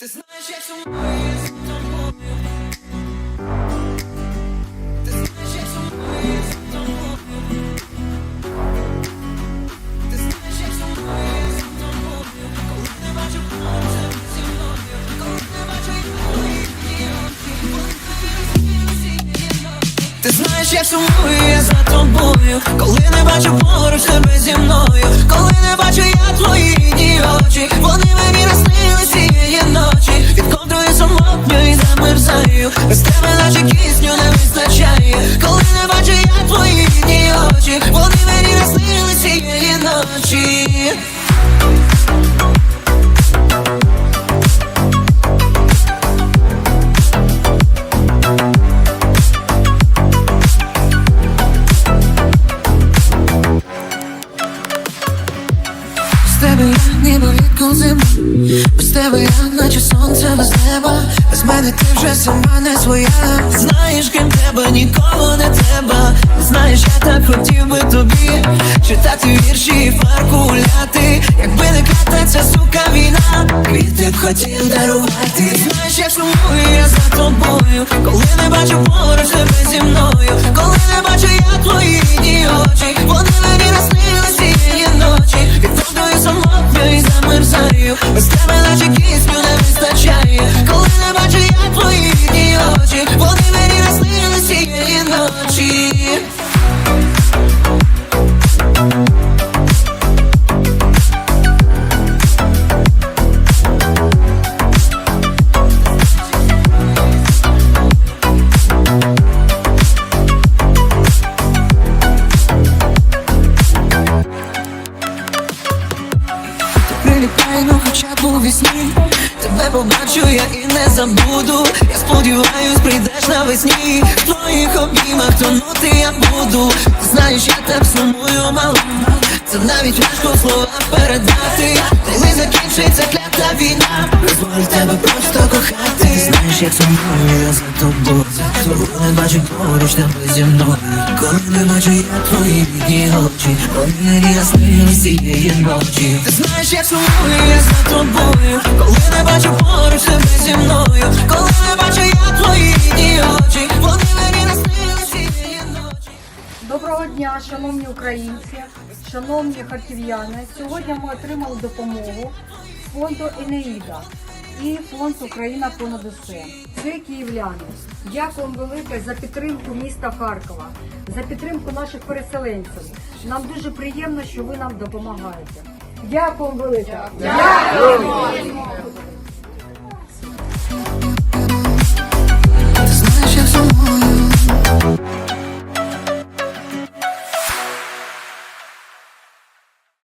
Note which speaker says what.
Speaker 1: Ти знаєш, як сумує за тобою. Ти знаєш, як сумує за тобою. Ти знаєш, як сумує за тобою. Коли не бачу поруч зі мною. Коли не бачу очі. Коли твої ночі. Ти знаєш, як сумує за тобою, коли не бачу поруч тебе зі мною, коли не бачу я твої рідні очі, ніби вікон Без тебе я наче сонце без неба. Без мене ти вже сама не своя. Знаєш, ким тебе нікого не треба. Знаєш, я так хотів би тобі Читати вірші і фарку гуляти Якби не ця сука війна. Квіти б хотів дарувати. Знаєш, як сумую я за тобою. Коли не бачу поруч тебе зі мною ночі ну хоча б вісні. Тебе побачу я і не забуду. Я сподіваюсь, прийдеш навесні. В тонути я буду? Знаєш, я так сумую мало Це навіть важко в словах передати Коли закінчиться клята війна. Дозволь тебе просто кохати. Ти знаєш, як сумую я за тобою. Коли не бачу поруч тебе зі мною. Коли не бачу я твої рідні очі. Вони яснили цієї ночі. Ти знаєш, як сумую я за тобою
Speaker 2: Доброго дня, шановні українці, шановні харків'яни. Сьогодні ми отримали допомогу з фонду Енеїда і фонд Україна понад усе. Це київляни. Дякуємо велике за підтримку міста Харкова, за підтримку наших переселенців. Нам дуже приємно, що ви нам допомагаєте. Дякуємо велике. Дякуємо.